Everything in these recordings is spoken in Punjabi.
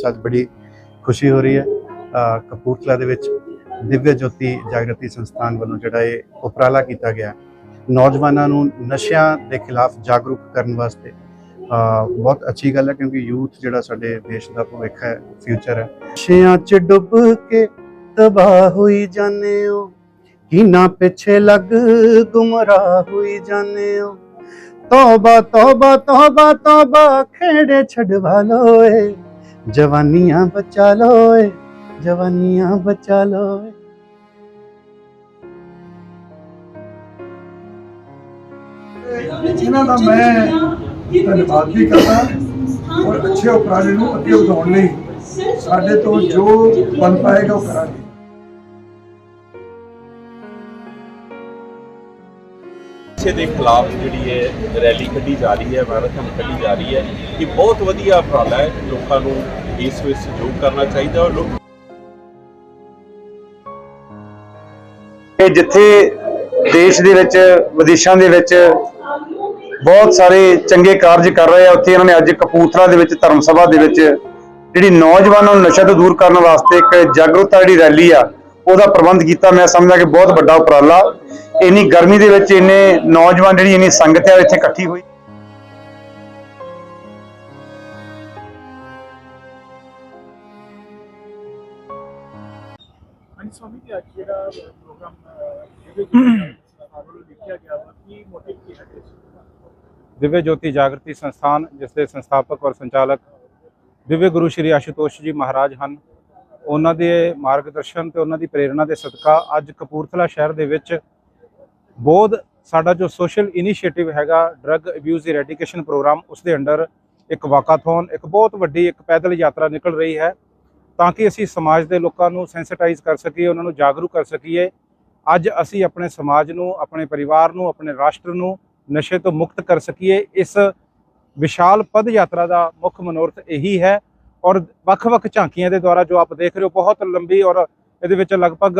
ਚ ਅੱਜ ਬੜੀ ਖੁਸ਼ੀ ਹੋ ਰਹੀ ਹੈ। ਕਪੂਰਥਲਾ ਦੇ ਵਿੱਚ ਦਿਵਯ ਜੋਤੀ ਜਾਗਰਤੀ ਸੰਸਥਾਨ ਵੱਲੋਂ ਜਿਹੜਾ ਇਹ ਉਪਰਾਲਾ ਕੀਤਾ ਗਿਆ। ਨੌਜਵਾਨਾਂ ਨੂੰ ਨਸ਼ਿਆਂ ਦੇ ਖਿਲਾਫ ਜਾਗਰੂਕ ਕਰਨ ਵਾਸਤੇ ਬਹੁਤ ਅੱਛੀ ਗੱਲ ਹੈ ਕਿਉਂਕਿ ਯੂਥ ਜਿਹੜਾ ਸਾਡੇ ਦੇਸ਼ ਦਾ ਭਵਿੱਖ ਹੈ, ਫਿਊਚਰ ਹੈ। ਨਸ਼ਿਆਂ 'ਚ ਡੁੱਬ ਕੇ ਤਬਾਹ ਹੋਈ ਜਾਂਦੇ ਹੋ। ਕਿਨਾ ਪਿੱਛੇ ਲੱਗ ਗੁੰਮਰਾਹ ਹੋਈ ਜਾਂਦੇ ਹੋ। ਤੋਬਾ ਤੋਬਾ ਤੋਬਾ ਤੋਬਾ ਖੇੜੇ ਛਡਵਾ ਲੋਏ। ਜਵਾਨੀਆਂ ਬਚਾ ਲੋਏ, ਜਵਾਨੀਆਂ ਬਚਾ ਲੋਏ। ਇਹਨਾਂ ਦਾ ਮੈਂ ਧੰਨਵਾਦ ਵੀ ਕਰਦਾ ਔਰ ਅੱਛੇ ਉਪਰਾਲੇ ਨੂੰ ਅੱਗੇ ਵਧਾਉਣ ਲਈ ਸਾਡੇ ਤੋਂ ਜੋ ਬਣ ਪਾਏਗਾ ਉਹ ਕਰਾਂਗੇ। ਨਸ਼ੇ ਦੇ ਖਿਲਾਫ ਜਿਹੜੀ ਹੈ ਰੈਲੀ ਕੱਢੀ ਜਾ ਰਹੀ ਹੈ ਮੈਰਾਥਨ ਕੱਢੀ ਜਾ ਰਹੀ ਹੈ, ਇਹ ਬਹੁਤ ਵਧੀਆ ਉਪਰਾਲਾ ਹੈ। ਲੋਕਾਂ ਨੂੰ ਇਸ ਵਿੱਚ ਸਹਿਯੋਗ ਕਰਨਾ ਚਾਹੀਦਾ ਔਰ ਲੋਕ ਕਿ ਜਿੱਥੇ ਦੇਸ਼ ਦੇ ਵਿੱਚ, ਵਿਦੇਸ਼ਾਂ ਦੇ ਵਿੱਚ ਬਹੁਤ ਸਾਰੇ ਚੰਗੇ ਕਾਰਜ ਕਰ ਰਹੇ ਆ, ਉੱਥੇ ਇਹਨਾਂ ਨੇ ਅੱਜ ਕਪੂਰਥਲਾ ਦੇ ਵਿੱਚ ਧਰਮ ਸਭਾ ਦੇ ਵਿੱਚ ਜਿਹੜੀ ਨੌਜਵਾਨਾਂ ਨੂੰ ਨਸ਼ਾ ਤੋਂ ਦੂਰ ਕਰਨ ਵਾਸਤੇ ਇੱਕ ਜਾਗਰੂਕਤਾ ਜਿਹੜੀ ਰੈਲੀ ਆ ਉਹਦਾ ਪ੍ਰਬੰਧ ਕੀਤਾ ਮੈਂ ਸਮਝਦਾ ਕਿ ਬਹੁਤ ਵੱਡਾ ਉਪਰਾਲਾ। ਇੰਨੀ ਗਰਮੀ ਦੇ ਵਿੱਚ ਇੰਨੇ ਨੌਜਵਾਨ ਜਿਹੜੀ ਇੰਨੀ ਸੰਗਤ ਆ ਇੱਥੇ ਇਕੱਠੀ ਹੋਈ। ਸਵਾਮੀ ਜੀ ਅੱਜ ਜਿਹੜਾ ਪ੍ਰੋਗਰਾਮ ਜਿਹਦੇ ਵੱਲੋਂ ਲਿਖਿਆ ਗਿਆ ਵਾ ਕੀ ਮੋਟਿਵ ਕੀ ਹੈ ਇਸ ਦਾ? ਦਿਵਯ ਜੋਤੀ ਜਾਗਰਤੀ ਸੰਸਥਾਨ ਜਿਸ ਦੇ ਸੰਸਥਾਪਕ ਔਰ ਸੰਚਾਲਕ ਦਿਵਯ ਗੁਰੂ ਸ਼੍ਰੀ ਆਸ਼ੂਤੋਸ਼ ਜੀ ਮਹਾਰਾਜ ਹਨ। ਉਹਨਾਂ ਦੇ ਮਾਰਗਦਰਸ਼ਨ ਤੇ ਉਹਨਾਂ ਦੀ ਪ੍ਰੇਰਣਾ ਦੇ ਸਦਕਾ ਅੱਜ ਕਪੂਰਥਲਾ ਸ਼ਹਿਰ ਦੇ ਵਿੱਚ ਬਹੁਤ ਸਾਡਾ ਜੋ ਸੋਸ਼ਲ ਇਨੀਸ਼ੀਏਟਿਵ ਹੈਗਾ ਡਰੱਗ ਅਬਿਊਜ਼ ਇਰੈਡੀਕੇਸ਼ਨ ਪ੍ਰੋਗਰਾਮ ਉਸ ਦੇ ਅੰਡਰ ਇੱਕ ਵਾਕਾਥੋਨ, ਇੱਕ ਬਹੁਤ ਵੱਡੀ, ਇੱਕ ਪੈਦਲ ਯਾਤਰਾ ਨਿਕਲ ਰਹੀ ਹੈ। ਤਾਂ ਕਿ ਅਸੀਂ ਸਮਾਜ ਦੇ ਲੋਕਾਂ ਨੂੰ ਸੈਂਸਿਟਾਈਜ਼ ਕਰ ਸਕੀਏ, ਉਹਨਾਂ ਨੂੰ ਜਾਗਰੂਕ ਕਰ ਸਕੀਏ, ਅੱਜ ਅਸੀਂ ਆਪਣੇ ਸਮਾਜ ਨੂੰ, ਆਪਣੇ ਪਰਿਵਾਰ ਨੂੰ, ਆਪਣੇ ਰਾਸ਼ਟਰ ਨੂੰ ਨਸ਼ੇ ਤੋਂ ਮੁਕਤ ਕਰ ਸਕੀਏ। ਇਸ ਵਿਸ਼ਾਲ ਪਦ ਯਾਤਰਾ ਦਾ ਮੁੱਖ ਮਨੋਰਥ ਇਹੀ ਹੈ ਔਰ ਵੱਖ-ਵੱਖ ਝਾਂਕੀਆਂ ਦੇ ਦੁਆਰਾ ਜੋ ਆਪ ਦੇਖ ਰਹੇ ਹੋ, ਬਹੁਤ ਲੰਬੀ ਔਰ ਇਹਦੇ ਵਿੱਚ ਲਗਭਗ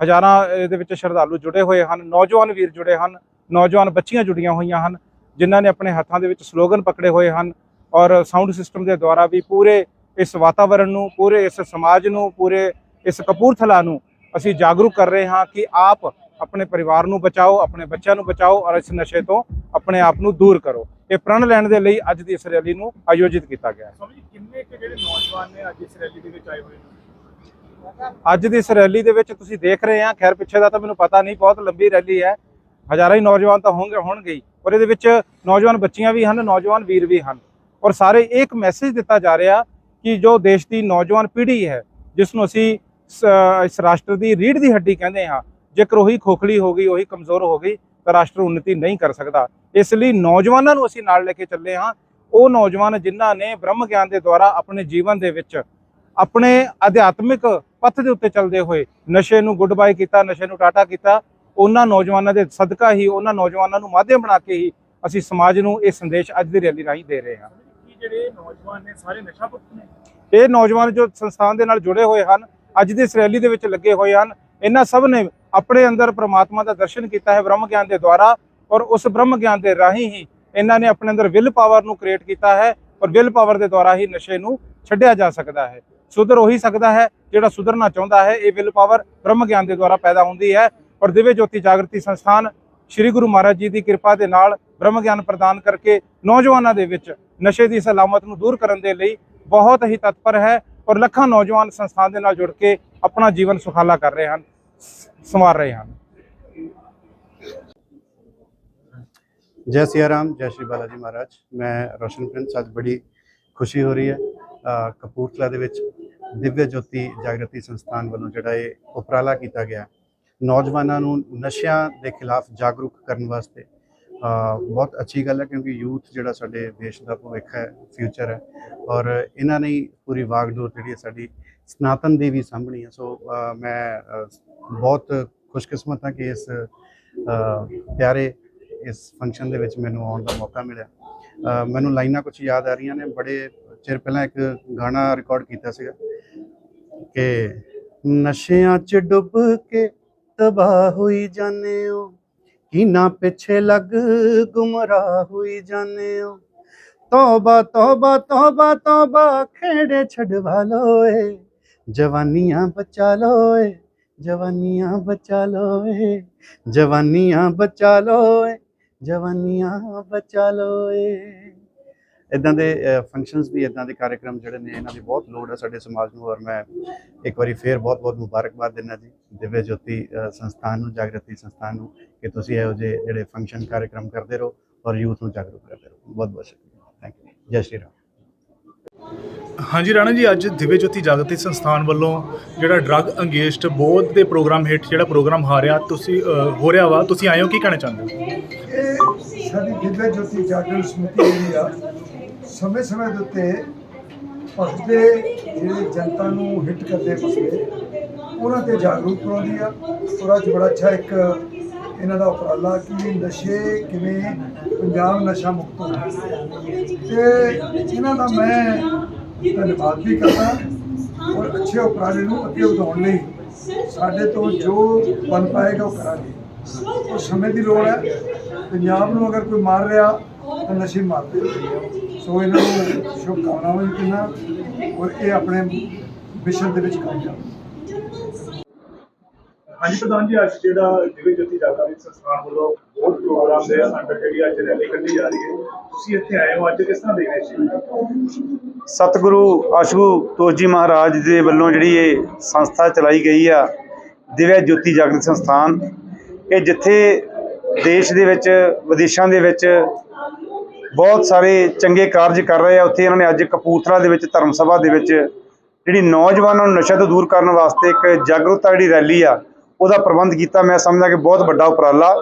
ਹਜ਼ਾਰਾਂ ਇਹਦੇ ਵਿੱਚ ਸ਼ਰਧਾਲੂ ਜੁੜੇ ਹੋਏ ਹਨ, ਨੌਜਵਾਨ ਵੀਰ ਜੁੜੇ ਹਨ, ਨੌਜਵਾਨ ਬੱਚੀਆਂ ਜੁੜੀਆਂ ਹੋਈਆਂ ਹਨ, ਜਿਨ੍ਹਾਂ ਨੇ ਆਪਣੇ ਹੱਥਾਂ ਦੇ ਵਿੱਚ ਸਲੋਗਨ ਪਕੜੇ ਹੋਏ ਹਨ ਔਰ ਸਾਊਂਡ ਸਿਸਟਮ ਦੇ ਦੁਆਰਾ ਵੀ ਪੂਰੇ ਇਸ ਵਾਤਾਵਰਣ ਨੂੰ, ਪੂਰੇ ਇਸ ਸਮਾਜ ਨੂੰ, ਪੂਰੇ ਇਸ ਕਪੂਰਥਲਾ ਨੂੰ ਅਸੀਂ ਜਾਗਰੂਕ ਕਰ ਰਹੇ ਹਾਂ ਕਿ ਆਪ ਆਪਣੇ ਪਰਿਵਾਰ ਨੂੰ ਬਚਾਓ, ਆਪਣੇ ਬੱਚਿਆਂ ਨੂੰ ਬਚਾਓ ਔਰ ਇਸ ਨਸ਼ੇ ਤੋਂ ਆਪਣੇ ਆਪ ਨੂੰ ਦੂਰ ਕਰੋ। ਇਹ ਪ੍ਰਣ ਲੈਣ ਦੇ ਲਈ ਅੱਜ ਦੀ ਇਸ ਰੈਲੀ ਨੂੰ ਆਯੋਜਿਤ ਕੀਤਾ ਗਿਆ ਹੈ। ਸਵਾਮੀ ਜੀ ਕਿੰਨੇ ਕੁ ਜਿਹੜੇ ਨੌਜਵਾਨ ਨੇ ਅੱਜ ਇਸ ਰੈਲੀ ਦੇ ਵਿੱਚ ਆਏ ਹੋਏ ਨੇ? ਅੱਜ ਦੀ ਇਸ ਰੈਲੀ ਦੇ ਵਿੱਚ ਤੁਸੀਂ ਦੇਖ ਰਹੇ ਆ ਖੈਰ ਪਿੱਛੇ ਦਾ ਤਾਂ ਮੈਨੂੰ ਪਤਾ ਨਹੀਂ ਬਹੁਤ ਲੰਬੀ ਰੈਲੀ ਹੈ। ਹਜ਼ਾਰਾਂ ਹੀ ਨੌਜਵਾਨ ਤਾਂ ਹੋਣਗੇ ਹੋਣਗੇ ਔਰ ਇਹਦੇ ਵਿੱਚ ਨੌਜਵਾਨ ਬੱਚੀਆਂ ਵੀ ਹਨ ਨੌਜਵਾਨ ਵੀਰ ਵੀ ਹਨ। ਔਰ ਸਾਰੇ ਇੱਕ ਮੈਸੇਜ ਦਿੱਤਾ ਜਾ ਰਿਹਾ ਕਿ ਜੋ ਦੇਸ਼ ਦੀ ਨੌਜਵਾਨ ਪੀੜ੍ਹੀ ਹੈ ਜਿਸ ਨੂੰ ਅਸੀਂ ਇਸ ਰਾਸ਼ਟਰ ਦੀ ਰੀੜ੍ਹ ਦੀ ਹੱਡੀ ਕਹਿੰਦੇ ਹਾਂ ਜੇਕਰ ਉਹੀ ਖੋਖਲੀ ਹੋ ਗਈ ਉਹੀ ਕਮਜ਼ੋਰ ਹੋ ਗਈ ਤਾਂ ਰਾਸ਼ਟਰ ਉન્નਤੀ ਨਹੀਂ ਕਰ ਸਕਦਾ। ਇਸ ਲਈ ਨੌਜਵਾਨਾਂ ਨੂੰ ਅਸੀਂ ਨਾਲ ਲੈ ਕੇ ਚੱਲੇ ਹਾਂ। ਉਹ ਨੌਜਵਾਨ ਜਿਨ੍ਹਾਂ ਨੇ ਬ੍ਰਹਮ ਗਿਆਨ ਦੇ ਦੁਆਰਾ ਆਪਣੇ ਜੀਵਨ ਦੇ ਵਿੱਚ ਆਪਣੇ ਅਧਿਆਤਮਿਕ ਪੱਥ ਦੇ ਉੱਤੇ ਚੱਲਦੇ ਹੋਏ ਨਸ਼ੇ ਨੂੰ ਗੁੱਡ ਬਾਏ ਕੀਤਾ ਨਸ਼ੇ ਨੂੰ ਟਾਟਾ ਕੀਤਾ ਉਹਨਾਂ ਨੌਜਵਾਨਾਂ ਦੇ ਸਦਕਾ ਹੀ ਉਹਨਾਂ ਨੌਜਵਾਨਾਂ ਨੂੰ ਮਾਧਿਅਮ ਬਣਾ ਕੇ ਹੀ ਅਸੀਂ ਸਮਾਜ ਨੂੰ ਇਹ ਸੰਦੇਸ਼ ਅੱਜ ਦੀ ਰੈਲੀ ਰਾਹੀਂ ਦੇ ਰਹੇ ਹਾਂ। ਜਿਹੜੇ ਨੌਜਵਾਨ ਨੇ ਸਾਰੇ ਨਸ਼ਾ ਮੁਕਤ ਨੇ? ਇਹ ਨੌਜਵਾਨ ਜੋ ਸੰਸਥਾਨ ਦੇ ਨਾਲ ਜੁੜੇ ਹੋਏ ਹਨ ਅੱਜ ਦੀ ਇਸ ਰੈਲੀ ਦੇ ਵਿੱਚ ਲੱਗੇ ਹੋਏ ਹਨ। ਇਹਨਾਂ ਸਭ ਨੇ ਆਪਣੇ ਅੰਦਰ ਪ੍ਰਮਾਤਮਾ ਦਾ ਦਰਸ਼ਨ ਕੀਤਾ ਹੈ ਬ੍ਰਹਮ ਗਿਆਨ ਦੇ ਦੁਆਰਾ। ਔਰ ਉਸ ਬ੍ਰਹਮ ਗਿਆਨ ਦੇ ਰਾਹੀਂ ਹੀ ਇਹਨਾਂ ਨੇ ਆਪਣੇ ਅੰਦਰ ਵਿਲ ਪਾਵਰ ਨੂੰ ਕ੍ਰੀਏਟ ਕੀਤਾ ਹੈ ਔਰ ਵਿਲ ਪਾਵਰ ਦੇ ਦੁਆਰਾ ਹੀ ਨਸ਼ੇ ਨੂੰ ਛੱਡਿਆ ਜਾ ਸਕਦਾ ਹੈ। ਸੁਧਰ ਉਹੀ ਸਕਦਾ ਹੈ ਜਿਹੜਾ ਸੁਧਰਨਾ ਚਾਹੁੰਦਾ ਹੈ, ਇਹ ਵਿਲ ਪਾਵਰ ਬ੍ਰਹਮ ਗਿਆਨ ਦੇ ਦੁਆਰਾ ਪੈਦਾ ਹੁੰਦੀ ਹੈ ਔਰ ਦਿਵੇ ਜੋਤੀ ਜਾਗਰਤੀ ਸੰਸਥਾਨ ਸ੍ਰੀ ਗੁਰੂ ਮਹਾਰਾਜ ਜੀ ਦੀ ਕਿਰਪਾ ਦੇ ਨਾਲ ਬ੍ਰਹਮ ਗਿਆਨ ਪ੍ਰਦਾਨ ਕਰਕੇ ਨੌਜਵਾਨਾਂ ਦੇ ਵਿੱਚ ਨਸ਼ੇ ਦੀ ਸਲਾਮਤ ਨੂੰ ਦੂਰ ਕਰਨ ਦੇ ਲਈ ਬਹੁਤ ਹੀ ਤਤਪਰ ਹੈ ਔਰ ਲੱਖਾਂ ਨੌਜਵਾਨ ਸੰਸਥਾਨ ਦੇ ਨਾਲ ਜੁੜ ਕੇ ਆਪਣਾ ਜੀਵਨ ਸੁਖਾਲਾ ਕਰ ਰਹੇ ਹਨ, ਸ- ਸੰਵਾਰ ਰਹੇ ਹਨ। ਜੈ ਸਿਆ ਰਾਮ ਜੈ ਸ਼੍ਰੀ ਬਾਲਾਜੀ ਮਹਾਰਾਜ ਮੈਂ ਰੋਸ਼ਨ ਪ੍ਰਿੰਸ ਅੱਜ ਬੜੀ ਖੁਸ਼ੀ ਹੋ ਰਹੀ ਹੈ ਕਪੂਰਥਲਾ ਦੇ ਵਿੱਚ ਦਿਵਯ ਜੋਤੀ ਜਾਗਰਤੀ ਸੰਸਥਾਨ ਵੱਲੋਂ ਜਿਹੜਾ ਇਹ ਉਪਰਾਲਾ ਕੀਤਾ ਗਿਆ ਨੌਜਵਾਨਾਂ ਨੂੰ ਨਸ਼ਿਆਂ ਦੇ ਖਿਲਾਫ ਜਾਗਰੂਕ ਕਰਨ ਵਾਸਤੇ ਬਹੁਤ ਅੱਛੀ ਗੱਲ ਹੈ ਕਿਉਂਕਿ ਯੂਥ ਜਿਹੜਾ ਸਾਡੇ ਦੇਸ਼ ਦਾ ਭਵਿੱਖ ਹੈ ਫਿਊਚਰ ਹੈ ਔਰ ਇਹਨਾਂ ਨੇ ਪੂਰੀ ਵਾਗਡੋਰ ਜਿਹੜੀ ਹੈ ਸਾਡੀ ਸਨਾਤਨ ਦੀ ਵੀ ਸਾਂਭਣੀ ਹੈ ਸੋ ਮੈਂ ਬਹੁਤ ਖੁਸ਼ਕਿਸਮਤ ਹਾਂ ਕਿ ਇਸ ਪਿਆਰੇ ਇਸ ਫੰਕਸ਼ਨ ਦੇ ਵਿੱਚ ਮੈਨੂੰ ਆਉਣ ਦਾ ਮੌਕਾ ਮਿਲਿਆ। ਅ, ਮੈਨੂੰ ਲਾਈਨਾਂ ਕੁਝ ਯਾਦ ਆ ਰਹੀਆਂ ਨੇ। ਬੜੇ ਚਿਰ ਪਹਿਲਾਂ ਇੱਕ ਗਾਣਾ ਰਿਕਾਰਡ ਕੀਤਾ ਸੀਗਾ ਕਿ ਨਸ਼ਿਆਂ 'ਚ ਡੁੱਬ ਕੇ ਤਬਾਹ ਹੋਈ ਜਾਂਦੇ ਹੋ। ਕਿਨਾ ਪਿੱਛੇ ਲੱਗ ਗੁੰਮਰਾਹ ਹੋਈ ਜਾਂਦੇ ਹੋ। ਤੋਬਾ ਤੋਬਾ ਤੋਬਾ ਤੋਬਾ ਖੇੜੇ ਛਡਵਾ ਲੋਏ। ਜਵਾਨੀਆਂ ਬਚਾ ਲੋਏ ਜਵਾਨੀਆਂ ਬਚਾ ਲੋਏ ਜਵਾਨੀਆਂ ਬਚਾ ਲੋਏ। ਜਵਾਨੀਆਂ ਬਚਾ ਲੋਏ। ਇਦਾਂ ਦੇ ਫੰਕਸ਼ਨਸ ਵੀ ਇਦਾਂ ਦੇ ਕਾਰਜਕ੍ਰਮ ਜਿਹੜੇ ਨੇ, ਇਹਨਾਂ ਦੀ ਬਹੁਤ ਲੋੜ ਹੈ ਸਾਡੇ ਸਮਾਜ ਨੂੰ ਔਰ ਮੈਂ ਇੱਕ ਵਾਰੀ ਫੇਰ ਬਹੁਤ ਬਹੁਤ ਮੁਬਾਰਕਬਾਦ ਦਿੰਦਾ ਜੀ, ਦਿਵਯ ਜੋਤੀ ਸੰਸਥਾਨ ਨੂੰ, ਜਾਗਰਤੀ ਸੰਸਥਾਨ ਨੂੰ, ਕਿ ਤੁਸੀਂ ਇਹੋ ਜਿਹੇ ਜਿਹੜੇ ਫੰਕਸ਼ਨ ਕਾਰਜਕ੍ਰਮ ਕਰਦੇ ਰਹੋ ਔਰ ਯੂਥ ਨੂੰ ਜਾਗਰੂਕ ਕਰਦੇ ਰਹੋ। ਬਹੁਤ ਬਹੁਤ ਸ਼ੁਕਰੀਆ। ਥੈਂਕ ਯੂ ਜੈ ਸ਼੍ਰੀ ਰਾਮ। ਹਾਂਜੀ ਰਾਣਾ ਜੀ ਅੱਜ ਦਿਵਯ ਜੋਤੀ ਜਾਗਰਤੀ ਸੰਸਥਾਨ ਵੱਲੋਂ ਜਿਹੜਾ ਡਰੱਗ ਅੰਗੇਜਡ ਬੋਧ ਦੇ ਪ੍ਰੋਗਰਾਮ ਹੇਠ ਜਿਹੜਾ ਪ੍ਰੋਗਰਾਮ ਹੋ ਰਿਹਾ ਤੁਸੀਂ ਅ, ਹੋ ਰਿਹਾ ਵਾ। ਤੁਸੀਂ ਆਏ ਹੋ ਕੀ ਕਹਿਣਾ ਚਾਹੁੰਦੇ ਹੋ? ਇਹ ਸਾਡੀ ਦਿਵਯ ਜੋਤੀ ਜਾਗਰਣ ਸਮਿਤੀ ਜਿਹੜੀ ਆ ਸਮੇਂ ਸਮੇਂ ਦੇ ਉੱਤੇ ਭਗਤੇ ਜਿਹੜੇ ਜਨਤਾ ਨੂੰ ਹਿੱਟ ਕਰਦੇ ਮਸਲੇ ਉਹਨਾਂ ਤੇ ਜਾਗਰੂਕ ਕਰਾਉਂਦੀ ਆ। ਔਰ ਅੱਜ ਬੜਾ ਅੱਛਾ ਇੱਕ ਇਹਨਾਂ ਦਾ ਉਪਰਾਲਾ ਕਿ ਨਸ਼ੇ ਕਿਵੇਂ ਪੰਜਾਬ ਨਸ਼ਾ ਮੁਕਤ ਹੋਣਾ ਤੇ ਇਹਨਾਂ ਦਾ ਮੈਂ ਧੰਨਵਾਦ ਵੀ ਕਰਦਾ ਔਰ ਅੱਛੇ ਉਪਰਾਲੇ ਨੂੰ ਅੱਗੇ ਵਧਾਉਣ ਲਈ ਸਾਡੇ ਤੋਂ ਜੋ ਬਣ ਪਾਏਗਾ ਉਹ ਕਰਾਂਗੇ। ਉਹ ਸਮੇਂ ਦੀ ਲੋੜ ਹੈ। ਪੰਜਾਬ ਨੂੰ ਅਗਰ ਕੋਈ ਮਾਰ ਰਿਹਾ ਤਾਂ ਨਸ਼ੇ ਮਾਰਦੇ ਸੋ ਇਹਨਾਂ ਨੂੰ ਸ਼ੁਭ ਕਾਮਨਾਵਾਂ ਵੀ ਦਿੰਦਾ ਔਰ ਇਹ ਆਪਣੇ ਮਿਸ਼ਨ ਦੇ ਵਿੱਚ ਕਾਮਯਾਬ ਹਾਂਜੀ ਪ੍ਰਧਾਨ ਜੀ, ਅੱਜ ਜਿਹੜਾ ਦਿਵਯ ਜੋਤੀ ਜਾਗਰਤੀ ਸੰਸਥਾਨ ਵੱਲੋਂ ਬੋਧ ਪ੍ਰੋਗਰਾਮ ਦੇ ਅੰਡਰ ਜਿਹੜੀ ਅੱਜ ਰੈਲੀ ਕੱਢੀ ਜਾ ਰਹੀ ਹੈ, ਤੁਸੀਂ ਇੱਥੇ ਆਏ ਹੋ, ਅੱਜ ਕਿਸ ਤਰ੍ਹਾਂ ਦੇਖ ਰਹੇ ਸੀ? ਸਤਿਗੁਰੂ ਆਸ਼ੂਤੋਸ਼ ਜੀ ਮਹਾਰਾਜ ਦੇ ਵੱਲੋਂ ਜਿਹੜੀ ਇਹ ਸੰਸਥਾ ਚਲਾਈ ਗਈ ਆ ਦਿਵਯ ਜੋਤੀ ਜਾਗਰਤ ਸੰਸਥਾਨ, ਇਹ ਜਿੱਥੇ ਦੇਸ਼ ਦੇ ਵਿੱਚ, ਵਿਦੇਸ਼ਾਂ ਦੇ ਵਿੱਚ ਬਹੁਤ ਸਾਰੇ ਚੰਗੇ ਕਾਰਜ ਕਰ ਰਹੇ ਆ, ਉੱਥੇ ਇਹਨਾਂ ਨੇ ਅੱਜ ਕਪੂਰਥਲਾ ਦੇ ਵਿੱਚ ਧਰਮ ਸਭਾ ਦੇ ਵਿੱਚ ਜਿਹੜੀ ਨੌਜਵਾਨਾਂ ਨੂੰ ਨਸ਼ਾ ਤੋਂ ਦੂਰ ਕਰਨ ਵਾਸਤੇ ਇੱਕ ਜਾਗਰੂਕਤਾ ਜਿਹੜੀ ਰੈਲੀ ਆ ਉਹਦਾ ਪ੍ਰਬੰਧ ਕੀਤਾ। ਮੈਂ ਸਮਝਦਾ ਕਿ ਬਹੁਤ ਵੱਡਾ ਉਪਰਾਲਾ।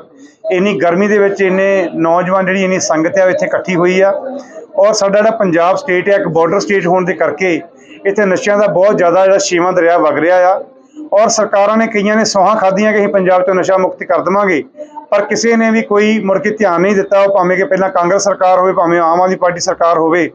ਇੰਨੀ ਗਰਮੀ ਦੇ ਵਿੱਚ ਇੰਨੇ ਨੌਜਵਾਨ ਜਿਹੜੀ ਇੰਨੀ ਸੰਗਤ ਆ, ਉਹ ਇੱਥੇ ਇਕੱਠੀ ਹੋਈ ਆ। ਔਰ ਸਾਡਾ ਜਿਹੜਾ ਪੰਜਾਬ ਸਟੇਟ ਹੈ ਇੱਕ ਬਾਰਡਰ ਸਟੇਟ ਹੋਣ ਦੇ ਕਰਕੇ ਇੱਥੇ ਨਸ਼ਿਆਂ ਦਾ ਬਹੁਤ ਜ਼ਿਆਦਾ ਜਿਹੜਾ ਛੇਵਾਂ ਦਰਿਆ ਵਗ ਰਿਹਾ ਆ। ਔਰ ਸਰਕਾਰਾਂ ਨੇ ਕਈਆਂ ਨੇ ਸੋਹਾਂ ਖਾਧੀਆਂ ਕਿ ਅਸੀਂ ਪੰਜਾਬ ਤੋਂ ਨਸ਼ਾ ਮੁਕਤ ਕਰ ਦੇਵਾਂਗੇ। ਪਰ ਕਿਸੇ ਨੇ ਵੀ ਕੋਈ ਮੁੜ ਕੇ ਧਿਆਨ ਨਹੀਂ ਦਿੱਤਾ। ਉਹ ਭਾਵੇਂ ਕਿ ਪਹਿਲਾਂ ਕਾਂਗਰਸ ਸਰਕਾਰ ਹੋਵੇ, ਭਾਵੇਂ ਆਮ ਆਦਮੀ ਪਾਰਟੀ ਸਰਕਾਰ ਹੋਵੇ।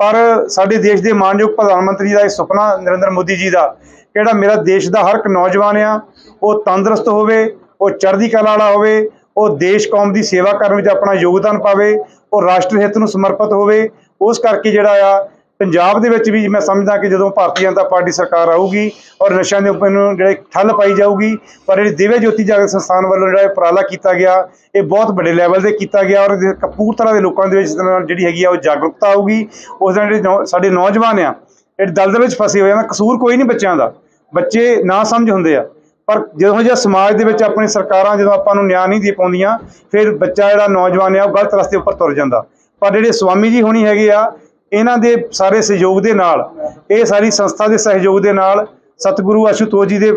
ਪਰ ਸਾਡੇ ਦੇਸ਼ ਦੇ ਮਾਨਯੋਗ ਪ੍ਰਧਾਨ ਮੰਤਰੀ ਦਾ ਇਹ ਸੁਪਨਾ ਨਰਿੰਦਰ ਮੋਦੀ ਜੀ ਦਾ ਕਿਹੜਾ ਮੇਰਾ ਦੇਸ਼ ਦਾ ਹਰ ਇੱਕ ਨੌਜਵਾਨ ਆ, ਉਹ ਤੰਦਰੁਸਤ ਹੋਵੇ, ਉਹ ਚੜ੍ਹਦੀ ਕਲਾ ਵਾਲਾ ਹੋਵੇ, ਉਹ ਦੇਸ਼ ਕੌਮ ਦੀ ਸੇਵਾ ਕਰਨ ਵਿੱਚ ਆਪਣਾ ਯੋਗਦਾਨ ਪਾਵੇ, ਉਹ ਰਾਸ਼ਟਰ ਹਿੱਤ ਨੂੰ ਸਮਰਪਿਤ ਹੋਵੇ, ਉਸ ਕਰਕੇ ਜਿਹੜਾ ਆ ਪੰਜਾਬ ਦੇ ਵਿੱਚ ਵੀ ਮੈਂ ਸਮਝਦਾ ਕਿ ਜਦੋਂ ਭਾਰਤੀ ਜਨਤਾ ਪਾਰਟੀ ਸਰਕਾਰ ਆਊਗੀ ਔਰ ਨਸ਼ਿਆਂ ਦੇ ਉੱਪਰ ਨੂੰ ਜਿਹੜੇ ਠੱਲ ਪਾਈ ਜਾਊਗੀ, ਪਰ ਜਿਹੜੀ ਦਿਵਯ ਜੋਤੀ ਜਾਗਰਤ ਸੰਸਥਾਨ ਵੱਲੋਂ ਜਿਹੜਾ ਉਪਰਾਲਾ ਕੀਤਾ ਗਿਆ, ਇਹ ਬਹੁਤ ਵੱਡੇ ਲੈਵਲ ਤੇ ਕੀਤਾ ਗਿਆ ਔਰ ਇਹਦੇ ਕਪੂਰਥਲਾ ਦੇ ਲੋਕਾਂ ਦੇ ਵਿੱਚ ਜਿਹੜੀ ਹੈਗੀ ਆ ਉਹ ਜਾਗਰੂਕਤਾ ਆਊਗੀ। ਉਸ ਨਾਲ ਜਿਹੜੇ ਨੌ- ਸਾਡੇ ਨੌਜਵਾਨ ਆ, ਇਹ ਦਲਦਲ ਵਿੱਚ ਫਸੇ ਹੋਏ ਆ ਕਸੂਰ ਕੋਈ ਨਹੀਂ ਬੱਚਿਆਂ ਦਾ। ਬੱਚੇ ਨਾ ਸਮਝ ਹੁੰਦੇ ਆ। ਪਰ ਜਦੋਂ ਜਿਹਾ ਸਮਾਜ ਦੇ ਵਿੱਚ ਆਪਣੀ ਸਰਕਾਰਾਂ ਜਦੋਂ ਆਪਾਂ ਨੂੰ ਨਿਆਂ ਨਹੀਂ ਦੇ ਪਾਉਂਦੀਆਂ, ਫਿਰ ਬੱਚਾ ਜਿਹੜਾ ਨੌਜਵਾਨ ਆ, ਉਹ ਗਲਤ ਰਸਤੇ ਉੱਪਰ ਤੁਰ ਜਾਂਦਾ। ਪਰ ਜਿਹੜੇ ਸਵਾਮੀ ਜੀ ਹੋਣੀ ਹੈਗੇ ਆ ਇਹਨਾਂ ਦੇ ਸਾਰੇ ਸਹਿਯੋਗ ਦੇ ਨਾਲ, ਇਹ ਸਾਰੀ ਸੰਸਥਾ ਦੇ ਸਹਿਯੋਗ ਦੇ ਨਾਲ, ਸਤਿਗੁਰੂ ਆਸ਼ੂਤੋਸ਼ ਜੀ ਦੇ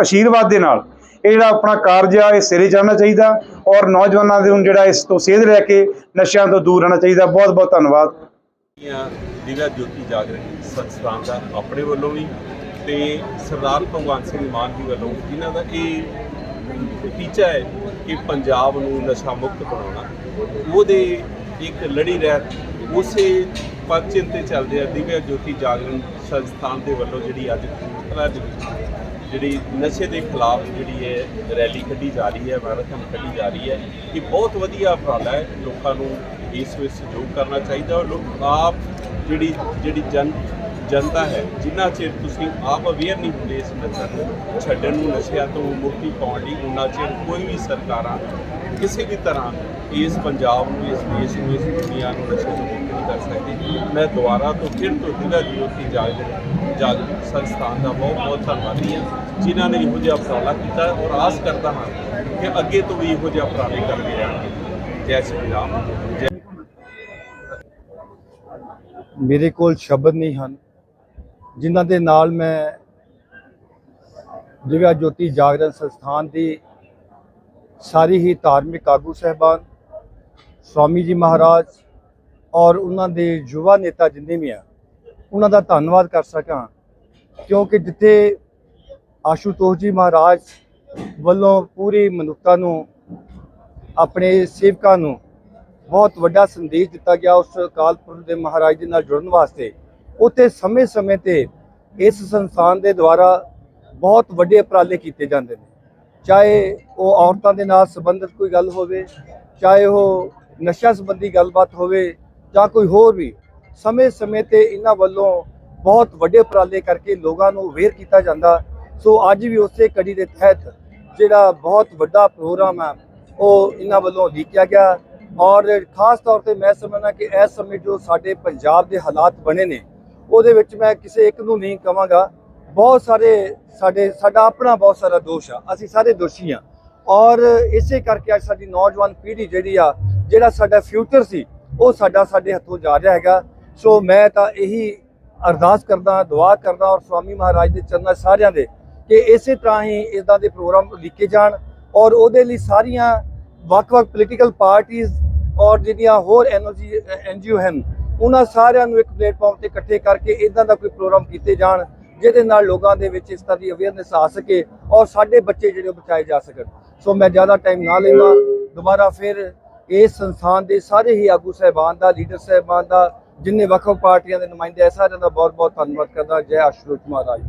ਆਸ਼ੀਰਵਾਦ ਦੇ ਨਾਲ ਇਹ ਜਿਹੜਾ ਆਪਣਾ ਕਾਰਜ ਆ, ਇਹ ਸਿਰੇ ਚੜ੍ਹਨਾ ਚਾਹੀਦਾ ਔਰ ਨੌਜਵਾਨਾਂ ਦੇ ਨੂੰ ਜਿਹੜਾ ਇਸ ਤੋਂ ਸੇਧ ਲੈ ਕੇ ਨਸ਼ਿਆਂ ਤੋਂ ਦੂਰ ਰਹਿਣਾ ਚਾਹੀਦਾ। ਬਹੁਤ ਬਹੁਤ ਧੰਨਵਾਦ। ਦੀਆਂ ਜੋਤੀ ਜਾਗਰਣ ਸੰਸਥਾਨ ਦਾ ਆਪਣੇ ਵੱਲੋਂ ਵੀ ਤੇ ਸਰਦਾਰ ਭਗਵੰਤ ਸਿੰਘ ਮਾਨ ਜੀ ਵੱਲੋਂ ਇਹਨਾਂ ਦਾ ਇਹ ਟੀਚਾ ਹੈ ਕਿ ਪੰਜਾਬ ਨੂੰ ਨਸ਼ਾ ਮੁਕਤ ਬਣਾਉਣਾ, ਉਹਦੇ ਇੱਕ ਲੜੀ ਰਹਿਤ ਉਸੇ ਪਰਚਿਨ ਤੇ ਚੱਲਦੇ ਆ ਦਿਵਯ ਜੋਤੀ ਜਾਗਰਣ ਸੰਸਥਾਨ ਦੇ ਵੱਲੋਂ ਜਿਹੜੀ ਅੱਜ ਅੱਜ ਜਿਹੜੀ ਨਸ਼ੇ ਦੇ ਖਿਲਾਫ ਜਿਹੜੀ ਹੈ ਰੈਲੀ ਕੱਢੀ ਜਾ ਰਹੀ ਹੈ, ਮੈਰਾਥਨ ਕੱਢੀ ਜਾ ਰਹੀ ਹੈ, ਇਹ ਬਹੁਤ ਵਧੀਆ ਉਪਰਾਲਾ ਹੈ। ਲੋਕਾਂ ਨੂੰ ਇਸ ਵਿੱਚ ਸਹਿਯੋਗ ਕਰਨਾ ਚਾਹੀਦਾ ਔਰ ਲੋਕ ਆਪ ਜਿਹੜੀ ਜਿਹੜੀ ਜਨ, ਜਨਤਾ ਹੈ, ਜਿੰਨਾ ਚਿਰ ਤੁਸੀਂ ਆਪ ਅਵੇਅਰ ਨਹੀਂ ਹੁੰਦੇ ਇਸ ਨਸ਼ਾ ਨੂੰ ਛੱਡਣ ਨੂੰ, ਨਸ਼ਿਆਂ ਤੋਂ ਮੁਕਤੀ ਪਾਉਣ ਲਈ ਉਹਨਾਂ ਚਿਰ ਕੋਈ ਵੀ ਸਰਕਾਰਾਂ ਕਿਸੇ ਵੀ ਤਰ੍ਹਾਂ ਇਸ ਪੰਜਾਬ ਨੂੰ, ਇਸ ਦੇਸ਼ ਨੂੰ, ਇਸ ਦੁਨੀਆ ਨੂੰ ਨਸ਼ੇ ਤੋਂ ਨਹੀਂ ਕਰ ਸਕਦੀ। ਮੈਂ ਦੁਬਾਰਾ ਤੋਂ ਫਿਰ ਤੋਂ ਦਿਵਯ ਜੋਤੀ ਜਾਗਰਣ ਜਾਗਰਣ ਸੰਸਥਾਨ ਦਾ ਬਹੁਤ ਬਹੁਤ ਧੰਨਵਾਦੀ ਹਾਂ, ਜਿਨ੍ਹਾਂ ਨੇ ਇਹੋ ਜਿਹਾ ਉਪਰਾਲਾ ਕੀਤਾ ਔਰ ਆਸ ਕਰਦਾ ਹਾਂ ਕਿ ਅੱਗੇ ਤੋਂ ਵੀ ਇਹੋ ਜਿਹਾ ਉਪਰਾਲੇ ਕਰਦੇ ਰਹਿਣਗੇ। ਜੈ ਸ਼੍ਰੀ ਰਾਮ। ਜੈ ਮੇਰੇ ਕੋਲ ਸ਼ਬਦ ਨਹੀਂ ਹਨ, ਜਿਨ੍ਹਾਂ ਦੇ ਨਾਲ ਮੈਂ ਦਿਵਿਆ ਜੋਤੀ ਜਾਗਰਣ ਸੰਸਥਾਨ ਦੀ ਸਾਰੀ ਹੀ ਧਾਰਮਿਕ ਆਗੂ ਸਹਿਬਾਨ, ਸਵਾਮੀ ਜੀ ਮਹਾਰਾਜ ਔਰ ਉਹਨਾਂ ਦੇ ਯੁਵਾ ਨੇਤਾ ਜਿੰਨੇ ਵੀ ਆ, ਉਹਨਾਂ ਦਾ ਧੰਨਵਾਦ ਕਰ ਸਕਾਂ। ਕਿਉਂਕਿ ਜਿੱਥੇ ਆਸ਼ੂਤੋਸ਼ ਜੀ ਮਹਾਰਾਜ ਵੱਲੋਂ ਪੂਰੀ ਮਨੁੱਖਤਾ ਨੂੰ, ਆਪਣੇ ਸੇਵਕਾਂ ਨੂੰ ਬਹੁਤ ਵੱਡਾ ਸੰਦੇਸ਼ ਦਿੱਤਾ ਗਿਆ ਉਸ ਅਕਾਲ ਪੁਰਖ ਦੇ ਮਹਾਰਾਜ ਦੇ ਨਾਲ ਜੁੜਨ ਵਾਸਤੇ, ਉੱਥੇ ਸਮੇਂ-ਸਮੇਂ ਤੇ ਇਸ ਸੰਸਥਾਨ ਦੇ ਦੁਆਰਾ ਬਹੁਤ ਵੱਡੇ ਉਪਰਾਲੇ ਕੀਤੇ ਜਾਂਦੇ ਨੇ। ਚਾਹੇ ਉਹ ਔਰਤਾਂ ਦੇ ਨਾਲ ਸੰਬੰਧਿਤ ਕੋਈ ਗੱਲ ਹੋਵੇ, ਚਾਹੇ ਉਹ ਨਸ਼ਾ ਸੰਬੰਧੀ ਗੱਲਬਾਤ ਹੋਵੇ ਜਾਂ ਕੋਈ ਹੋਰ ਵੀ ਸਮੇਂ-ਸਮੇਂ ਤੇ ਇਹਨਾਂ ਵੱਲੋਂ ਬਹੁਤ ਵੱਡੇ ਉਪਰਾਲੇ ਕਰਕੇ ਲੋਕਾਂ ਨੂੰ ਅਵੇਅਰ ਕੀਤਾ ਜਾਂਦਾ। ਸੋ ਅੱਜ ਵੀ ਉਸੇ ਕੜੀ ਦੇ ਤਹਿਤ ਜਿਹੜਾ ਬਹੁਤ ਵੱਡਾ ਪ੍ਰੋਗਰਾਮ ਹੈ ਉਹ ਇਹਨਾਂ ਵੱਲੋਂ ਉਲੀਕਿਆ ਗਿਆ। ਔਰ ਖਾਸ ਤੌਰ ਤੇ ਮੈਂ ਸਮਝਦਾ ਕਿ ਇਸ ਸਮੇਂ ਜੋ ਸਾਡੇ ਪੰਜਾਬ ਦੇ ਹਾਲਾਤ ਬਣੇ ਨੇ, ਉਹਦੇ ਵਿੱਚ ਮੈਂ ਕਿਸੇ ਇੱਕ ਨੂੰ ਨਹੀਂ ਕਵਾਂਗਾ। ਬਹੁਤ ਸਾਰੇ ਸਾਡੇ, ਸਾਡਾ ਆਪਣਾ ਬਹੁਤ ਸਾਰਾ ਦੋਸ਼ ਆ, ਅਸੀਂ ਸਾਰੇ ਦੋਸ਼ੀ ਆ। ਔਰ ਇਸੇ ਕਰਕੇ ਅੱਜ ਸਾਡੀ ਨੌਜਵਾਨ ਪੀੜ੍ਹੀ ਜਿਹੜੀ ਆ, ਜਿਹੜਾ ਸਾਡਾ ਫਿਊਚਰ ਸੀ ਉਹ ਸਾਡਾ ਸਾਡੇ ਹੱਥੋਂ ਜਾ ਰਿਹਾ ਹੈਗਾ। ਸੋ ਮੈਂ ਤਾਂ ਇਹੀ ਅਰਦਾਸ ਕਰਦਾ, ਦੁਆ ਕਰਦਾ ਔਰ ਸਵਾਮੀ ਮਹਾਰਾਜ ਦੇ ਚਰਨਾਂ ਸਾਰਿਆਂ ਦੇ ਕਿ ਇਸੇ ਤਰ੍ਹਾਂ ਹੀ ਇਦਾਂ ਦੇ ਪ੍ਰੋਗਰਾਮ ਲਿਖੇ ਜਾਣ ਔਰ ਉਹਦੇ ਲਈ ਸਾਰੀਆਂ ਵੱਖ-ਵੱਖ ਪੋਲੀਟੀਕਲ ਪਾਰਟੀਆਂ ਔਰ ਜਿਹੜੀਆਂ ਹੋਰ ਐਨਜੀ ਐਨਜੀਓ ਹਨ, ਉਹਨਾਂ ਸਾਰਿਆਂ ਨੂੰ ਇੱਕ ਪਲੇਟਫਾਰਮ ਤੇ ਇਕੱਠੇ ਕਰਕੇ ਇਦਾਂ ਦਾ ਕੋਈ ਪ੍ਰੋਗਰਾਮ ਕੀਤੇ ਜਾਣ, ਜਿਹਦੇ ਨਾਲ ਲੋਕਾਂ ਦੇ ਵਿੱਚ ਇਸ ਤਰ੍ਹਾਂ ਦੀ ਅਵੇਅਰਨੈਸ ਆ ਸਕੇ ਔਰ ਸਾਡੇ ਬੱਚੇ ਜਿਹੜੇ ਉਹ ਬਚਾਏ ਜਾ ਸਕਣ। ਸੋ ਮੈਂ ਜ਼ਿਆਦਾ ਟਾਈਮ ਨਾ ਲੈਂਦਾ, ਦੁਬਾਰਾ ਫਿਰ ਇਸ ਸੰਸਥਾਨ ਦੇ ਸਾਰੇ ਹੀ ਆਗੂ ਸਹਿਬਾਨ ਦਾ, ਲੀਡਰ ਸਹਿਬਾਨ ਦਾ, ਜਿੰਨੇ ਵੱਖ-ਵੱਖ ਪਾਰਟੀਆਂ ਦੇ ਨੁਮਾਇੰਦੇ ਆ, ਸਾਰਿਆਂ ਦਾ ਬਹੁਤ-ਬਹੁਤ ਧੰਨਵਾਦ ਕਰਦਾ। ਜੈ ਅਸ਼ਰੋਚ ਮਹਾਰਾਜ।